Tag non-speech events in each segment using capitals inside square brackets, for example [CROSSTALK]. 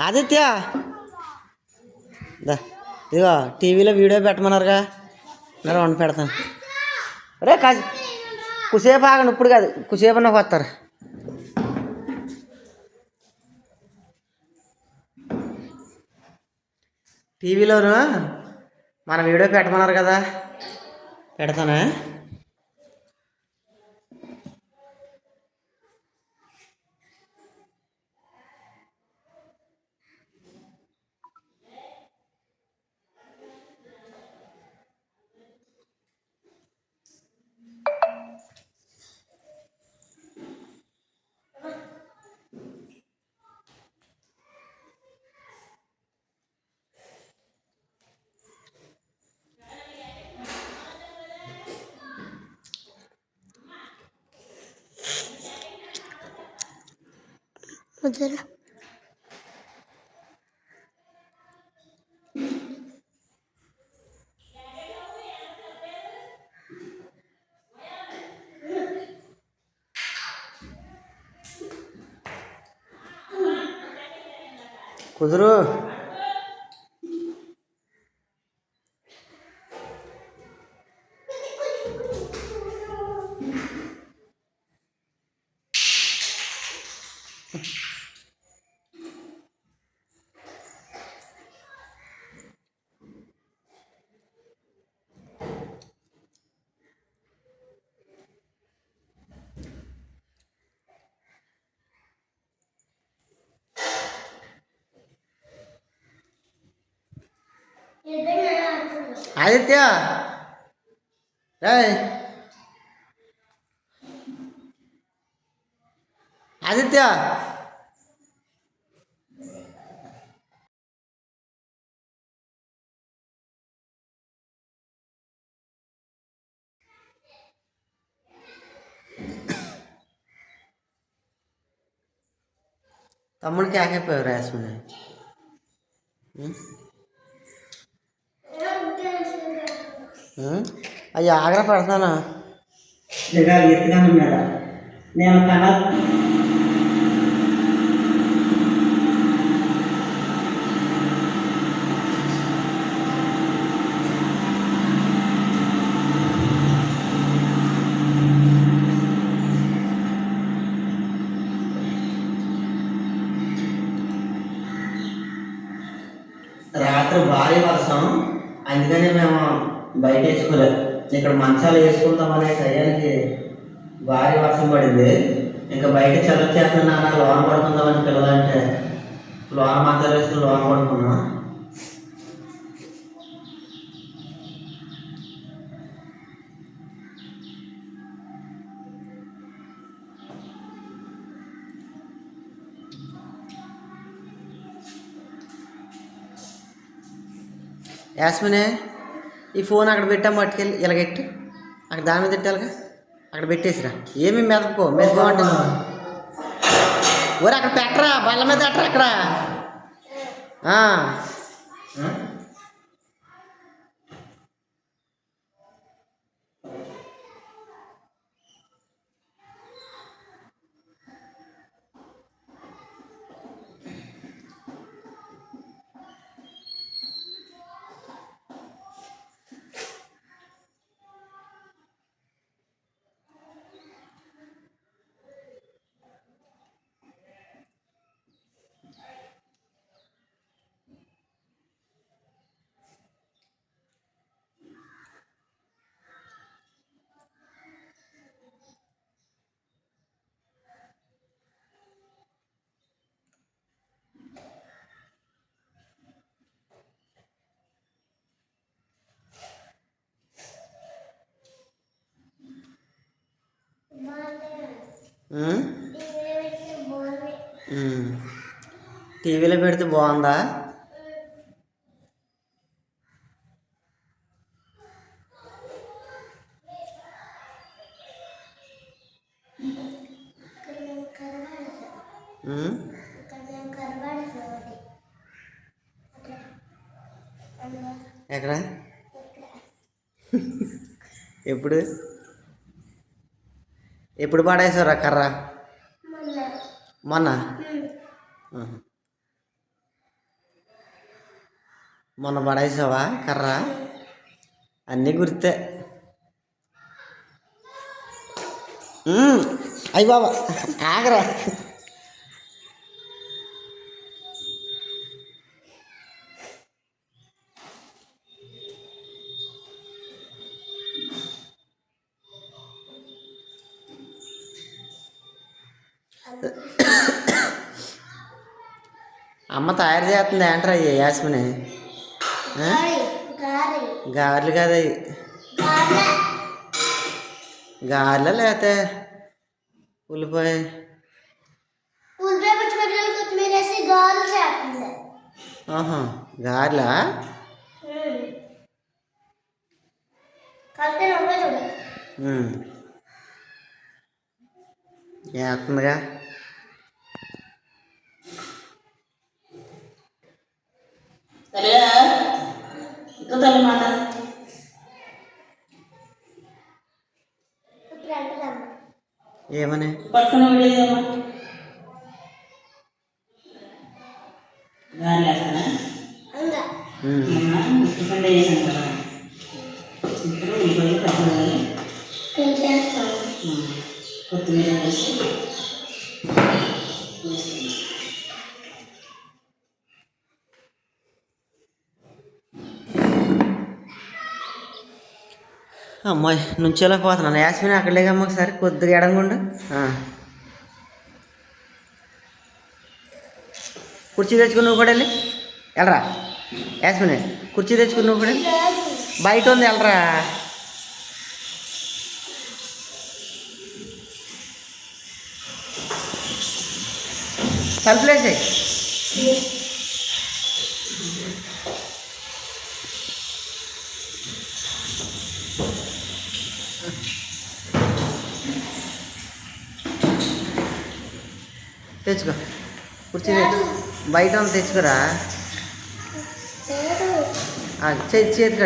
ఆదిత్య! దా ఇదిగో టీవీలో వీడియో పెట్టమన్నారుగా. నేను వండి పెడతాను. రే కాసి కుసేపు ఆగండి ఇప్పుడు కాదు. కుసేపు నాకు వస్తారు. టీవీలోను మన వీడియో పెట్టమన్నారు కదా. పెడతానా? उधर कुछ ఆదిత్య తమ్ముడికి ఆకైపోయావు రాసుకుని అయ్యా ఆగ్రహ పడుతున్నానా జగాలు ఎత్తుగాను మీద నేను కన రాత్రి భారీ వర్షం అందుకనే మేము బయట వేసుకోలేదు ఇక్కడ మంచాలు వేసుకుందాం అనే టయానికి భారీ వర్షం పడింది. ఇంకా బయట చల్లచేస్తున్నా లోన పడుకుందామని పిల్లలంటే లోన మంచాలు వేసుకుని లోన పడుకున్నాం. యాస్మినే ఈ ఫోన్ అక్కడ పెట్టాం పట్టుకెళ్ళి ఇలాగెట్టి. అక్కడ దాని మీద పెట్టాలిగా. అక్కడ పెట్టేసిరా. ఏమి మెదపకో మెదపో అంటే ఒరే అక్కడ పెట్టరా బల్ల మీద పెట్టరా అక్కడ ఆ, ఆ? ఉమ్, ఉమ్. టీవీలో పెడితే బాగుందా? ఎక్కడ? [LAUGHS] ఎప్పుడు? ఎప్పుడు పాడేశారా కర్ర? మొన్న. మొన్న? పడేసావా కర్ర? అన్నీ గుర్తే. అయ్యి బాబా ఆగరా. అమ్మ తయారు చేస్తుంది ఏంట్రా అయ్యి యాస్మిని? గారెలు కదా గారెలు లేకపోతే ఉల్లిపాయ? గారెలా. వేస్తుందిగా తల్లిగా ఇంకా తల్లి మాట. ఏమని? పట్టుకుని వెళ్ళేదమ్మా గాలి వేసాను కదా. ఇప్పుడు పట్టుకోవాలి తింటేస్తాను కొత్తిమీర వేసి అమ్మాయి నుంచేలా పోతున్నాను. యాస్మిన్ అక్కడ లేకమ్మ ఒకసారి కొద్దిగా ఎడంగుండు కుర్చీ తెచ్చుకుని నువ్వు కూడా వెళ్ళి. వెళ్ళరా? యాస్మిన్ కుర్చీ తెచ్చుకుని నువ్వు కూడా బయట ఉంది వెళ్ళరా? తలుపులేసాయి తెచ్చుకో. కుర్చీ తెచ్చు బయట ఉంది తెచ్చుకోరా? చేతి చేతి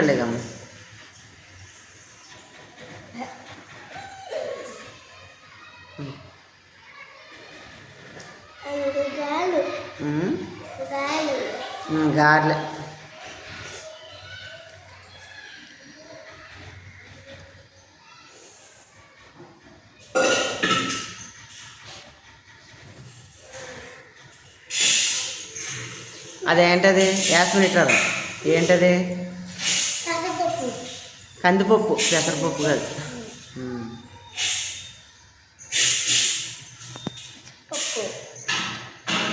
గారెలే అదేంటది? యాస్మిన్ ఇట్లా ఏంటది? కందిపప్పు పెసరపప్పు కాదు.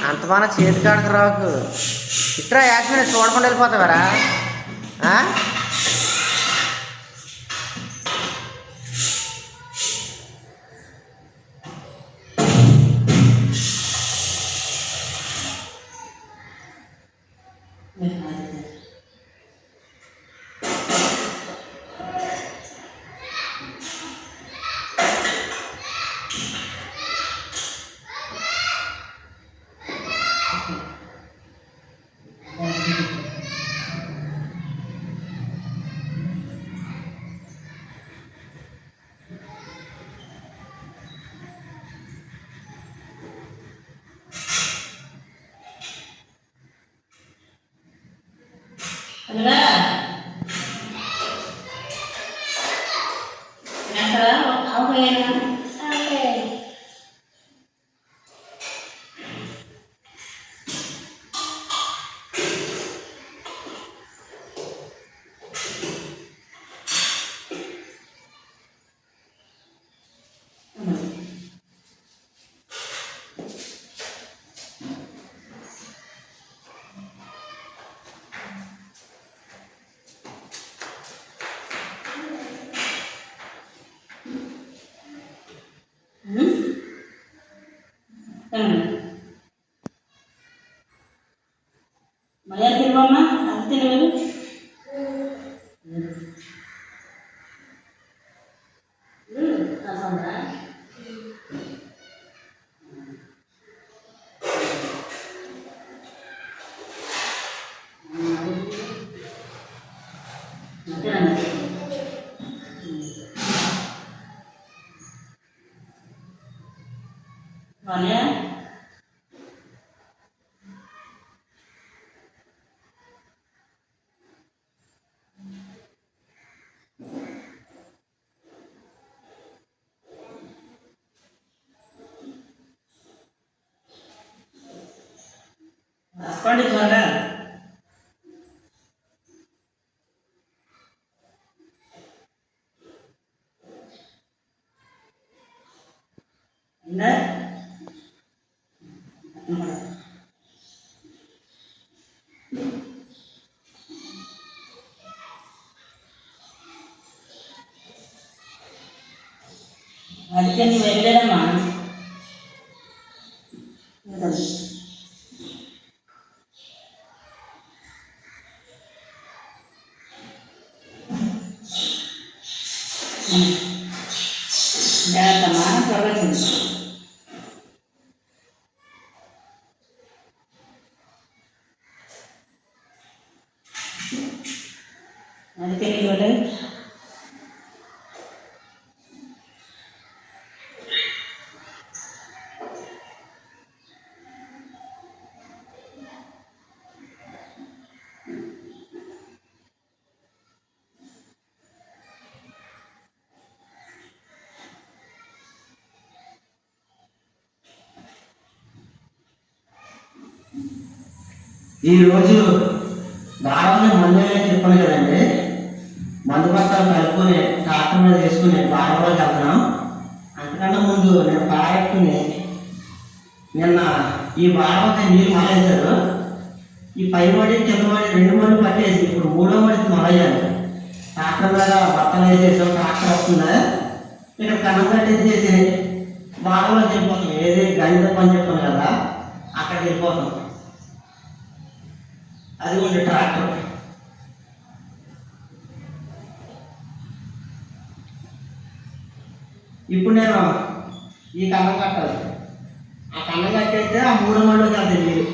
అంత మన చేతి కాడకు రాకు. ఇట్రా యాక్సిడెంట్ చూడకుండా వెళ్ళిపోతావారా? ఆ? మళ్ళీ பாண்டிக்கு வாங்க. என்ன? அதுக்கு நீ வெளியிடமா ఈరోజు రోజు బాగా మందు చెప్పాను కదండి. మందు పత్రాలు కలుపుకొని ట్రాక్టర్ మీద వేసుకుని బాడలోకి వెళ్తున్నాం అంతకన్నా ముందు నేను పారెట్టుకుని నిన్న ఈ బాడలోకి నీళ్ళు మొదలెట్టారు ఈ పై మడి కింద మడి రెండు మడి పట్టేసి ఇప్పుడు మూడో మడి మొదలయ్యాను ట్రాక్టర్ మీద బట్టలు వేసేసాం ట్రాక్టర్ వస్తుంది. ఇక్కడ కన్నం కట్టేసేసి బాడలోకి వెళ్ళిపోతాం. ఏది గంట పని చెప్పాను కదా అక్కడికి వెళ్ళిపోతాం. అది ఉంది ట్రాక్టర్ ఇప్పుడు నేను ఈ కన్నం కట్టాలి. ఆ కన్నం కట్టేస్తే ఆ మూడు మండలోకి వెళ్తాయి మీరు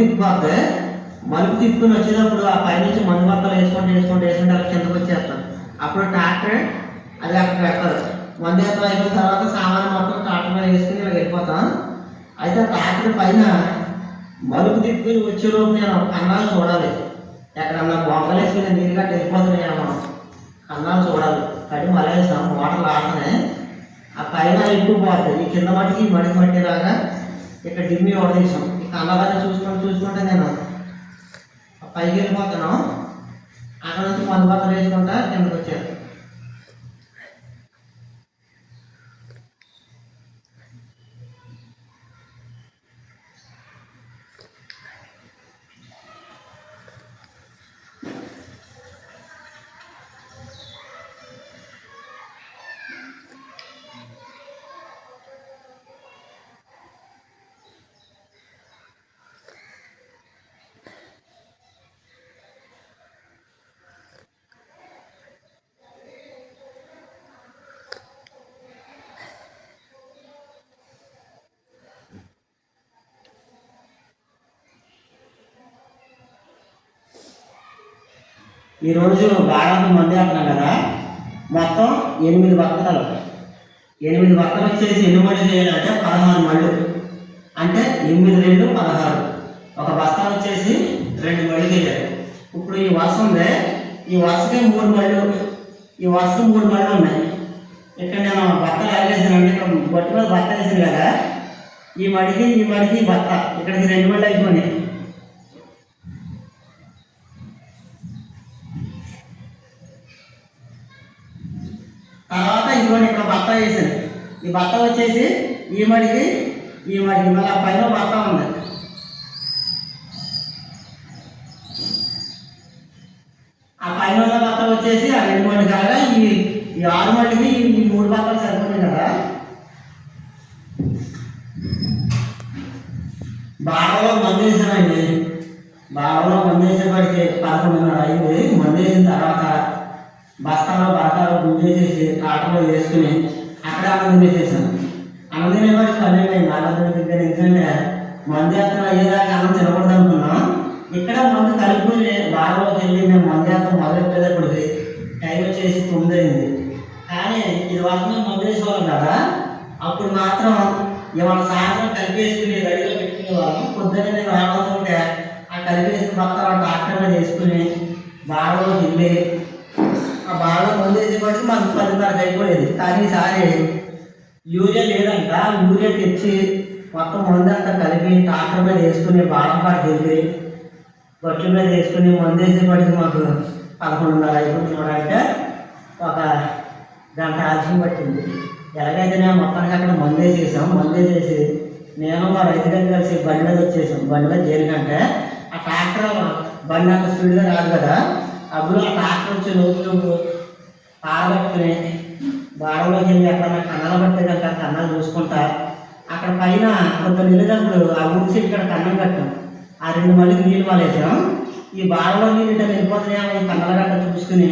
తిప్పిపోతే మలుపు తిప్పుకుని వచ్చేటప్పుడు ఆ పై నుంచి మందు బత్తలు వేసుకుంటూ వేసుకుంటూ వేసుకుంటే అలా కిందకు వచ్చేస్తాం. అప్పుడు ట్రాక్టర్ అది అక్కడ పెడతారు. మందు ఎత్తలు అయిపోయిన తర్వాత సామాన్ మొత్తం ట్రాక్టర్ మీద వేసుకుని ఇలా వెళ్ళిపోతాం. అయితే ఆ ట్రాక్టర్ పైన మలుపు తిప్పుకుని వచ్చేలోపు నేను కన్నాలు చూడాలి. ఎక్కడన్నా బొమ్మలు వేసుకుని నీరు గట్ట మనం? కన్నాలు చూడాలి. కడి మలేసాం మోటార్లు ఆడుతున్నాయి ఆ పైన ఎక్కువ పోతుంది ఈ కింద మట్టికి మడి మట్టి మట్టిలాగా ఇక్కడ డిమ్మి ఓడదీసాం ఈ చూసుకుంటూ చూసుకుంటే నేను పైకి వెళ్ళిపోతాను. అక్కడ నుంచి మందు పక్కన వేసుకుంటా కిందకు వచ్చాను ఈరోజు బాగా మంది అంటున్నాం కదా. మొత్తం ఎనిమిది వక్తలు ఎనిమిది వక్తలు వచ్చేసి ఎన్ని మడి చేయాలంటే పదహారు మళ్ళు. అంటే ఎనిమిది రెండు పదహారు. ఒక బస్తా వచ్చేసి రెండు మళ్ళు చేయాలి. ఇప్పుడు ఈ వరుస ఉంది. ఈ వరుసకే మూడు మళ్ళు. ఈ వరుసకు మూడు మళ్ళు ఉన్నాయి. ఇక్కడ నేను బట్టలు ఎగేసానంటే ఇక్కడ బట్టి మీద బట్ట వేసాను కదా. ఈ మడికి ఈ మడికి బత్త ఇక్కడికి రెండు మళ్ళీ అయిపోయినాయి. తర్వాత ఇదిగోండి ఇక్కడ బత్త వేసాను ఈ బత్త వచ్చేసి ఈ మడికి ఈ మడికి మళ్ళీ ఆ పైన బత్త ఉంది ఆ పైన ఉన్న బత్త వచ్చేసి ఆ రెండు మడి కాగా ఈ ఈ ఆరు మడికి ఈ- ఈ మూడు బత్తలు సరిపోతాయి కదా బాగా మందు వేసానండి బాగా మందు వేసేపటికి పదకొండున్నర అయింది మందు వేసిన తర్వాత బస్తాలో బస్తాలో గుంజేసేసి ఆటోలో వేసుకుని అక్కడ అన్నం తినేసేసాను అన్నం తినేవాడికి పన్నెండు దగ్గర ఎందుకంటే మందయాత్ర అయ్యేదాకా అన్నం తినకూడదు అనుకున్నాం. ఇక్కడ మందు కలుపుకుని బాగాలోకి వెళ్ళి మేము మందయాత్ర మొదలెట్టేటప్పటికి టైం వచ్చేసి తొమ్మిది అయింది కానీ ఇది వరకు మేము మందు వేసేవాళ్ళం కదా. అప్పుడు మాత్రం ఇవాళ సాయంత్రం కలిపేసుకుని రెడీలో పెట్టుకునే వాళ్ళం. పొద్దున్నే నేను రాబోతుంటే ఆ కలిపేసిన మొత్తం ట్రాక్టర్లో చేసుకుని బాడలో వెళ్ళి ఆ బాడలో మందు వేసేపటికి మాకు పదిన్నరకు అయిపోయేది. కానీ ఈసారి యూరియా లేదంట యూరియా తెచ్చి మొత్తం మందు అంతా కలిపి ట్రాక్టర్ మీద వేసుకుని బాడల వెళ్ళి గట్ల మీద వేసుకుని మందు వేసేపటికి మాకు పదకొండున్నర అయిపోతుంది చూడాలంటే ఒక గంట ఆలస్యం పట్టింది. ఎలాగైతే నేను మొత్తానికి అక్కడ మందు వేసేసాం మందు వేసేసి నేను మా రైతు గారు కలిసి బండి మీద వచ్చేసాం. బండి మీద దేనికంటే ఆ ట్రాక్టర్ బండి అంత స్పీడ్గా రాదు కదా. అప్పుడు ఆ ట్రాక్టర్ వచ్చే లోపు పారబెట్టుకుని బాడలోకి వెళ్ళి అక్కడ కన్నాలు పడితే కనుక కన్నాలు చూసుకుంటా అక్కడ పైన కొంత వెళ్ళేటప్పుడు ఆ ఊసి ఇక్కడ కన్నం కట్టాం. ఆ రెండు మళ్ళీ నీళ్ళు పాలేసాం ఈ బాడలో నీళ్ళు ఇట్లా వెళ్ళిపోతున్నాయేమో ఈ కన్నాల గట్ట చూసుకుని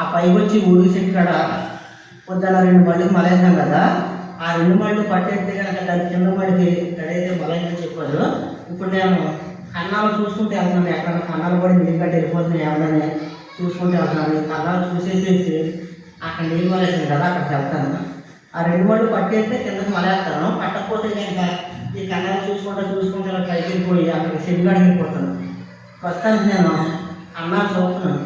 ఆ పైకి వచ్చి ఊరి ఇక్కడ పొద్దున్న రెండు మళ్ళీ మలేసాం కదా. ఆ రెండు మళ్ళు పట్టేస్తే కనుక దాని కింద మళ్ళీ ఎక్కడైతే మలైందని చెప్పారు. ఇప్పుడు నేను కన్నాలు చూసుకుంటే వెళ్తున్నాను. ఎక్కడ కన్నాలు పడి నీళ్ళు కట్టి వెళ్ళిపోతున్నాయి ఏమని చూసుకుంటే వెళ్తున్నాను. ఈ కన్నాలు చూసేసేసి అక్కడ నీళ్ళు మలేసాను కదా అక్కడికి వెళ్తాను. ఆ రెండు మళ్ళు పట్టేస్తే కిందకి మలేస్తాను. పట్టకపోతే కనుక ఈ కన్నాలు చూసుకుంటా చూసుకుంటా ఇలా పైకి పోయి అక్కడికి చెడుగాడికి వెళ్ళిపోతాను ప్రస్తుతానికి నేను అన్నా చూస్తున్నాను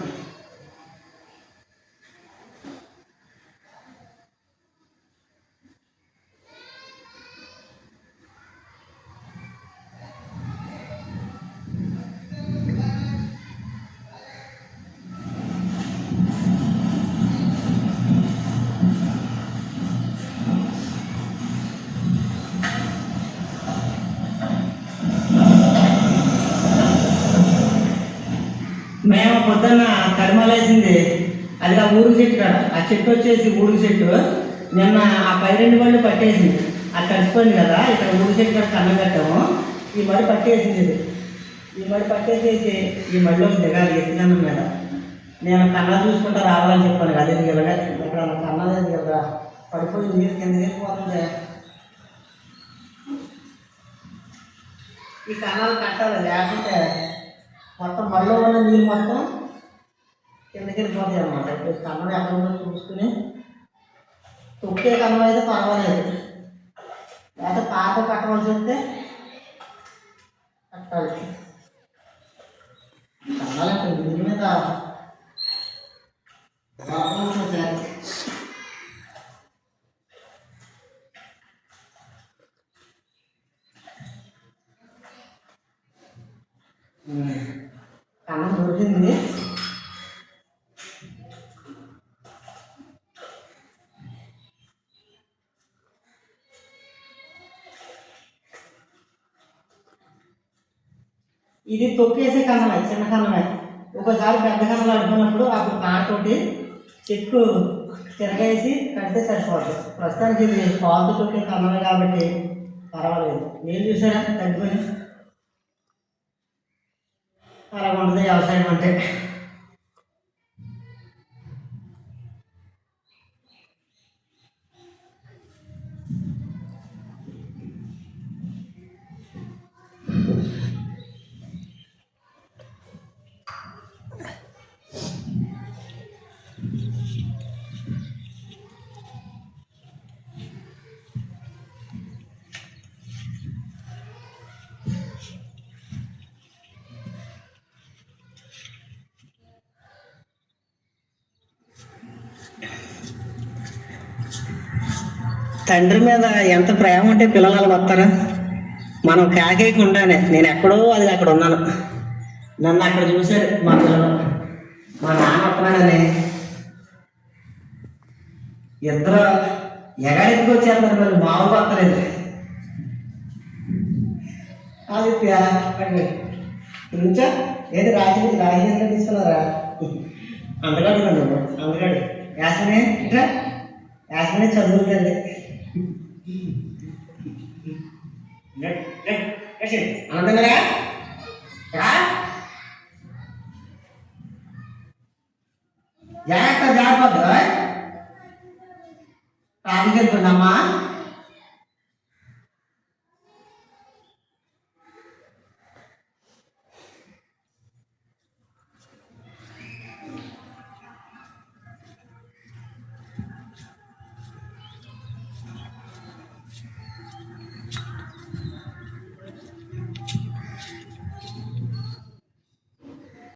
మేము పొద్దున్న కర్మలేసింది అది ఆ ఊరు చెట్టు ఆ చెట్టు వచ్చేసి ఊరు చెట్టు. నిన్న ఆ పై రెండు మళ్ళీ పట్టేసింది. అది కలిసిపోయింది కదా ఇక్కడ ఊరు చెట్టు కన్నం కట్టాము. ఈ మడి పట్టేసింది ఇది. ఈ మడి పట్టేసేసి ఈ మడిలో దిగాలి ఎత్తినాను మీద నేను కన్నా చూసుకుంటా రావాలని చెప్పాను కదా ఇది ఇలాగా ఇక్కడ కన్నా లేదు కదా. పడిపోయి నీరు కింద వెళ్ళిపోతుంటే ఈ కన్నాలు కట్టాలి లేకుంటే మొత్తం మనలో ఉన్న నీళ్ళు మొత్తం కిందకి వెళ్ళిపోతాయి అనమాట ఇప్పుడు కన్నం ఎక్కడ ఉందో చూసుకుని తొక్కే కన్నం అయితే పర్వాలేదు. లేదా పాత కట్టవలసి వస్తే కట్టాలి. కన్నాలి అక్కడ దీని మీద. Mm-hmm. వచ్చేసారి. ఇది తొక్కేసే కన్నమే చిన్న కన్నమే ఒకసారి పెద్ద కన్నలు అడుగున్నప్పుడు అప్పుడు కాడతోటి చెక్కు తిరగేసి కడితే సరిపోతుంది ప్రస్తుతానికి ఇది పాలు తొక్కే కన్నమే కాబట్టి పర్వాలేదు. నేను చూసారా తగ్గిపోయింది? అలా ఉంటుంది వ్యవసాయం అంటే తండ్రి మీద ఎంత ప్రేమ ఉంటే పిల్లలు అలా వస్తారా. మనం కాకేయకుండానే నేను ఎక్కడో అది అక్కడ ఉన్నాను. నన్ను అక్కడ చూశారు మా పిల్లలు. మా నాన్న వస్తున్నాడని. ఇద్దరు ఎగాడెత్తుకు వచ్చేస్తారు మరి మామూలు వస్తలేదు. అది నుంచా? ఏది రాజేంద్ర రాజేంద్ర తీసుకున్నారా? అందగాడు నువ్వు అందగాడు యాసనే ఇట్లా యాసనే చదువుతుంది. అనంతరా జాగ్రత్త జాగ్రత్త టాపిక్ వెళ్తుందమ్మా